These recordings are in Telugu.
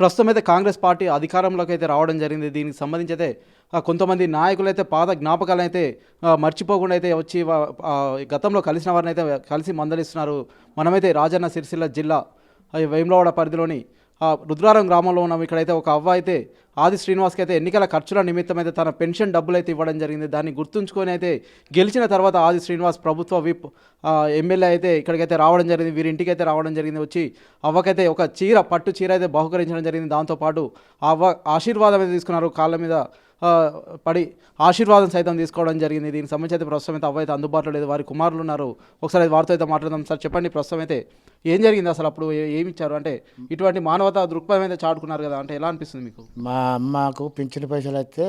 ప్రస్తుతం అయితే కాంగ్రెస్ పార్టీ అధికారంలోకి అయితే రావడం జరిగింది. దీనికి సంబంధించి అయితే కొంతమంది నాయకులు అయితే పాత జ్ఞాపకాలు అయితే మర్చిపోకుండా అయితే వచ్చి గతంలో కలిసిన వారిని అయితే కలిసి మందలిస్తున్నారు. మనమైతే రాజన్న సిరిసిల్ల జిల్లా వేములవాడ పరిధిలోని రుద్రారం గ్రామంలో ఉన్నాం. ఇక్కడైతే ఒక అవ్వ అయితే ఆది శ్రీనివాస్కి అయితే ఎన్నికల ఖర్చుల నిమిత్తం అయితే తన పెన్షన్ డబ్బులు అయితే ఇవ్వడం జరిగింది. దాన్ని గుర్తుంచుకొని అయితే గెలిచిన తర్వాత ఆది శ్రీనివాస్ ప్రభుత్వ విప్ ఎమ్మెల్యే అయితే ఇక్కడికైతే రావడం జరిగింది. వీరి ఇంటికి అయితే రావడం జరిగింది. వచ్చి అవ్వకైతే ఒక చీర పట్టు చీర అయితే బహుకరించడం జరిగింది. దాంతోపాటు ఆ అవ్వ ఆశీర్వాదం అయితే తీసుకున్నారు. కాళ్ళ మీద పడి ఆశీర్వాదం సైతం తీసుకోవడం జరిగింది. దీనికి సంబంధించి అయితే ప్రస్తుతం అయితే అవ్వైతే అందుబాటులో లేదు. వారి కుమారులు ఉన్నారు. ఒకసారి అయితే వారితో అయితే మాట్లాడదాం. సార్ చెప్పండి. ప్రస్తుతం అయితే ఏం జరిగింది అసలు అప్పుడు? ఏమి ఇచ్చారు? అంటే ఇటువంటి మానవత దృక్పథం అయితే చాటుకున్నారు కదా. అంటే ఎలా అనిపిస్తుంది మీకు? మా అమ్మకు పింఛన్ పైసలు అయితే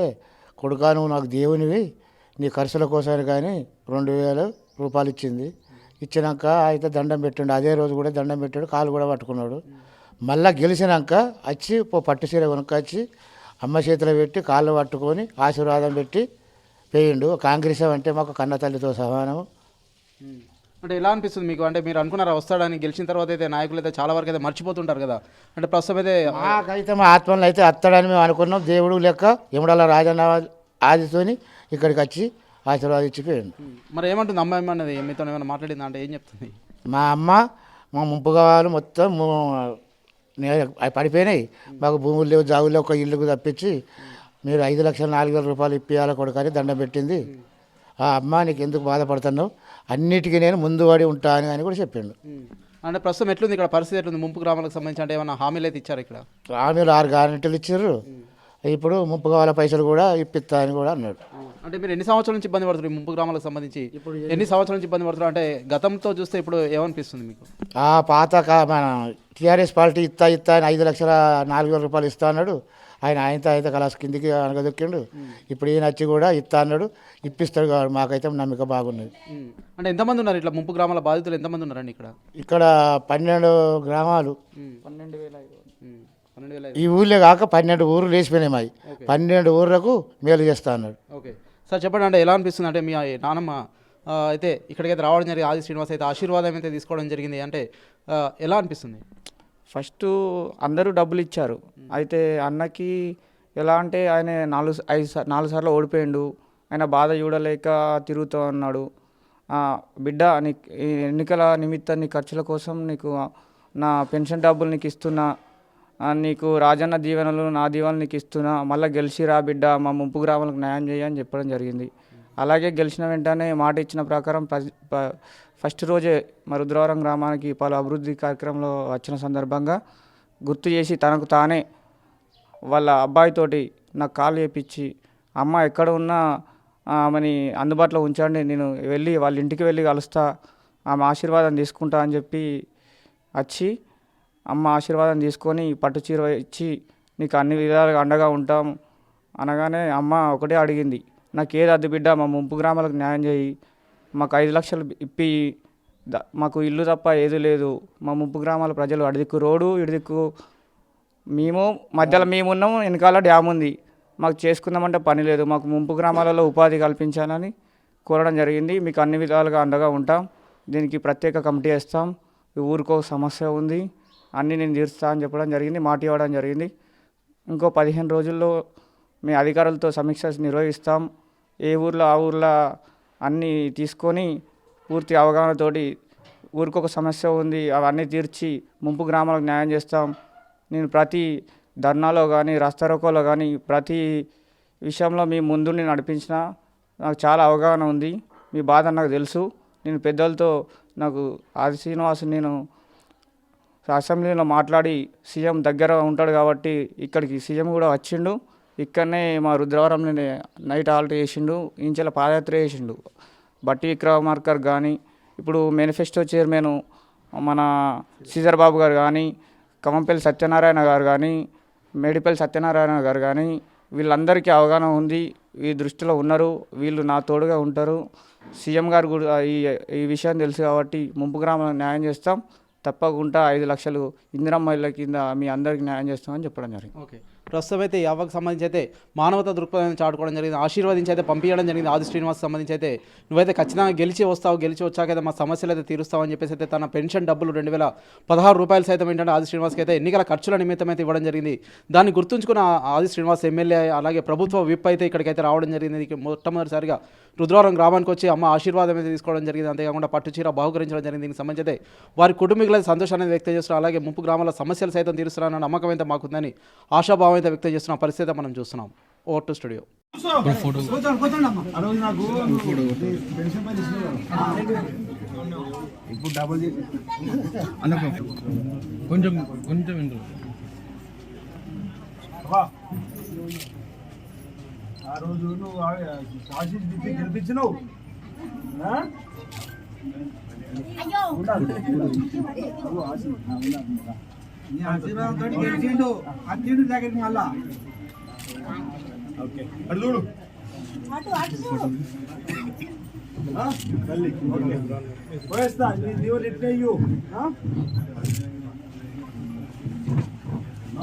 కొడుకా నువ్వు నాకు దేవునివి. నీ ఖర్చుల కోసం కానీ రెండు వేల రూపాయలు ఇచ్చింది. ఇచ్చినాక అయితే దండం పెట్టిండు. అదే రోజు కూడా దండం పెట్టాడు. కాలు కూడా పట్టుకున్నాడు. మళ్ళా గెలిచినాక వచ్చి పట్టు చీర కొనుక్కొచ్చి అమ్మ చేతిలో పెట్టి కాళ్ళు పట్టుకొని ఆశీర్వాదం పెట్టి వేయండు. కాంగ్రెస్ అంటే మాకు కన్న తల్లితో సమానం అంటే ఎలా అనిపిస్తుంది మీకు? అంటే మీరు అనుకున్నారా వస్తాడని గెలిచిన తర్వాత అయితే నాయకులు అయితే చాలా వరకు అయితే మర్చిపోతుంటారు కదా? అంటే ప్రస్తుతం అయితే మాకైతే మా ఆత్మలో అయితే అత్తడని మేము అనుకున్నాం. దేవుడు లెక్క ఎముడల రాజన్న ఆదితోని ఇక్కడికి వచ్చి ఆశీర్వాదం ఇచ్చిపోయాడు మరి ఏమంటుంది అమ్మాయి ఏమన్నది? మీతో ఏమైనా మాట్లాడిందా? అంటే ఏం చెప్తుంది? మా అమ్మ మా ముంపు కావాలి మొత్తం అవి పడిపోయినాయి. మాకు భూములు లేవు జాగులు లేవు, ఒక ఇల్లుకు తప్పించి మీరు ఐదు లక్షల నాలుగు వేల రూపాయలు ఇప్పియాల కొడుకని దండం పెట్టింది. ఆ అమ్మ నీకు ఎందుకు బాధపడుతున్నావు? అన్నిటికీ నేను ముందు ఉంటాను అని కూడా చెప్పిండు. అంటే ప్రస్తుతం ఎట్లుంది ఇక్కడ? పరిస్థితి ఎట్లుంది? ముంపు గ్రామాలకు సంబంధించి అంటే ఏమైనా హామీలు అయితే ఇచ్చారు ఇక్కడ? ఆమెలు ఆరు గ్యారెంటీలు ఇచ్చారు ఇప్పుడు ముంపు కావాల పైసలు కూడా ఇప్పిస్తా అని కూడా అన్నాడు. అంటే మీరు ఎన్ని సంవత్సరాల నుంచి ఇబ్బంది పడుతున్నారు ముంపు గ్రామాలకు సంబంధించి? ఎన్ని సంవత్సరాల నుంచి ఇబ్బంది పడుతున్నారు? అంటే గతంతో చూస్తే ఇప్పుడు ఏమనిపిస్తుంది మీకు? ఆ పాత కా- మన టీఆర్ఎస్ పార్టీ ఇస్తా ఇస్తా అని ఐదు లక్షల నాలుగు వేల రూపాయలు ఇస్తా అన్నాడు. ఆయన ఆయనతో అయితే కలాస్ కిందికి అనగదొక్కిండు. ఇప్పుడు ఈయన వచ్చి కూడా ఇస్తా అన్నాడు. ఇప్పిస్తాడు కాబట్టి మాకైతే నమ్మిక బాగున్నది. ఉమ్. అంటే ఎంతమంది ఉన్నారు ఇట్లా ముంపు గ్రామాల బాధితులు? ఎంతమంది ఉన్నారండి ఇక్కడ? ఇక్కడ పన్నెండు గ్రామాలు. పన్నెండు వేల పన్నెండు వేల ఈ ఊళ్ళో కాక పన్నెండు ఊర్లు లేచిపోయినాయి మావి పన్నెండు ఊర్లకు మేలు చేస్తా అన్నాడు. ఓకే. సార్ చెప్పండి అంటే ఎలా అనిపిస్తుంది? అంటే మీ నానమ్మ అయితే ఇక్కడికైతే రావడం జరిగింది. ఆది శ్రీనివాస్ అయితే ఆశీర్వాదం అయితే తీసుకోవడం జరిగింది. అంటే ఎలా అనిపిస్తుంది? ఫస్ట్ అందరూ డబ్బులు ఇచ్చారు. అయితే అన్నకి ఎలా అంటే ఆయన నాలుగు ఐదు సార్ నాలుగు సార్లు ఓడిపోయిండు. ఆయన బాధ చూడలేక తిరుగుతూ ఉన్నాడు. బిడ్డ నీ ఈ ఎన్నికల నిమిత్తం నీ ఖర్చుల కోసం నీకు నా పెన్షన్ డబ్బులు నీకు ఇస్తున్నా. నీకు రాజన్న దీవెనలు నా దీవెనలు నీకు ఇస్తున్నా మళ్ళీ గెలిచి రా బిడ్డ మా ముంపు గ్రామాలకు న్యాయం చేయని అని చెప్పడం జరిగింది. అలాగే గెలిచిన వెంటనే మాట ఇచ్చిన ప్రకారం ప- ఫస్ట్ రోజే మా రుద్రవరం గ్రామానికి పలు అభివృద్ధి కార్యక్రమంలో వచ్చిన సందర్భంగా గుర్తు చేసి తనకు తానే వాళ్ళ అబ్బాయితోటి నాకు కాల్ చేపించి అమ్మ ఎక్కడ ఉన్నా ఆమెని అందుబాటులో ఉంచండి నేను వెళ్ళి వాళ్ళ ఇంటికి వెళ్ళి కలుస్తా ఆమె ఆశీర్వాదం తీసుకుంటా అని చెప్పి వచ్చి అమ్మ ఆశీర్వాదం తీసుకొని పట్టు చీర ఇచ్చి నీకు అన్ని విధాలుగా అండగా ఉంటాం అనగానే అమ్మ ఒకటే అడిగింది నాకు ఏది అద్దు బిడ్డ మా ముంపు గ్రామాలకు న్యాయం చేయి మాకు ఐదు లక్షలు ఇప్పి మాకు ఇల్లు తప్ప ఏది లేదు మా ముంపు గ్రామాల ప్రజలు అడిదిక్కు రోడ్డు ఇడిదిక్కు మేము మధ్యలో మేము ఉన్నాము వెనకాల డ్యామ్ ఉంది మాకు చేసుకుందామంటే పని లేదు మాకు ముంపు గ్రామాలలో ఉపాధి కల్పించాలని కోరడం జరిగింది మీకు అన్ని విధాలుగా అండగా ఉంటాం దీనికి ప్రత్యేక కమిటీ వేస్తాం ఊరికో సమస్య ఉంది అన్నీ నేను తీరుస్తా అని చెప్పడం జరిగింది మాట ఇవ్వడం జరిగింది. ఇంకో పదిహేను రోజుల్లో మీ అధికారులతో సమీక్ష నిర్వహిస్తాం. ఏ ఊర్లో ఆ ఊర్లో అన్నీ తీసుకొని పూర్తి అవగాహనతోటి ఊరికొక సమస్య ఉంది అవన్నీ తీర్చి ముంపు గ్రామాలకు న్యాయం చేస్తాం. నేను ప్రతి ధర్నాలో కానీ రస్తారోకోలో కానీ ప్రతి విషయంలో మీ ముందుని నడిపించిన నాకు చాలా అవగాహన ఉంది. మీ బాధ నాకు తెలుసు. నేను పెద్దలతో నాకు ఆది శ్రీనివాస్ నేను అసెంబ్లీలో మాట్లాడి సీఎం దగ్గర ఉంటాడు కాబట్టి ఇక్కడికి సీఎం కూడా వచ్చిండు. ఇక్కడనే మా రుద్రవరంలోనే నైట్ హాల్ట్ చేసిండు ఇంచెల పాదయాత్ర చేసిండు. బట్టి విక్రమార్కర్ కానీ ఇప్పుడు మేనిఫెస్టో చైర్మన్ మన సీజర్ బాబు గారు కానీ కమంపల్లి సత్యనారాయణ గారు కానీ మేడిపల్లి సత్యనారాయణ గారు కానీ వీళ్ళందరికీ అవగాహన ఉంది. ఈ దృష్టిలో ఉన్నారు. వీళ్ళు నా తోడుగా ఉంటారు. సీఎం గారు కూడా ఈ ఈ విషయం తెలుసు కాబట్టి ముంపు గ్రామాలకు న్యాయం చేస్తాం. తప్పకుండా ఐదు లక్షలు ఇందిరమ్మ ఇళ్ళ కింద మీ అందరికి న్యాయం చేస్తామని చెప్పడం జరిగింది. ఓకే. ప్రస్తుతం అయితే ఈ అవ్వకు సంబంధించి అయితే మానవత దృక్పథాన్ని చాటుకోవడం జరిగింది. ఆశీర్వదించి అయితే పంపించడం జరిగింది. ఆది శ్రీనివాస్ సంబంధించి అయితే నువ్వైతే ఖచ్చితంగా గెలిచి వస్తావు గెలిచి వచ్చాక అయితే మా సమస్యలు అయితే తీరుస్తావని చెప్పేసి అయితే తన పెన్షన్ డబ్బులు రెండు వేల పదహారు రూపాయలు సైతం ఏంటంటే ఆది శ్రీనివాస్కి అయితే ఎన్నికల ఖర్చుల నిమిత్తం అయితే ఇవ్వడం జరిగింది. దాన్ని గుర్తుంచుకున్న ఆది శ్రీనివాస్ ఎమ్మెల్యే అలాగే ప్రభుత్వ విప్ అయితే ఇక్కడికైతే రావడం జరిగింది. మొట్టమొదటిసారిగా రుద్రవరం గ్రామానికి వచ్చి అమ్మ ఆశీర్వాదం అయితే తీసుకోవడం జరిగింది. అంతేకాకుండా పట్టు చీర బహుకరించడం జరిగింది. దీనికి సంబంధించి అయితే వారి కుటుంబీకుల సంతోషాన్ని వ్యక్తం చేస్తున్నారు. అలాగే ముప్పు గ్రామాల సమస్యలు సైతం తీరుస్తున్నారన్న నమ్మకం అయితే మాకుందని ఆశాభావం ఆవేదన వ్యక్తం చేస్తున్న పరిస్థితి మనం చూస్తున్నాం ఓవర్ టు స్టూడియో కొంచెం కొంచెం ఆ రోజు నువ్వు ఆశీస్ దిప్పి గెలిపించినావు ఆ? ఉండాలి. ఆశీర్వాదంతో గెలిచిండు అత్యుడు దగ్గరికి మళ్ళా ఓకే అటు చూడు ఆ? తల్లి. ఓకే. పోయేస్తా నీ దేవుడు ఎట్లయ్యు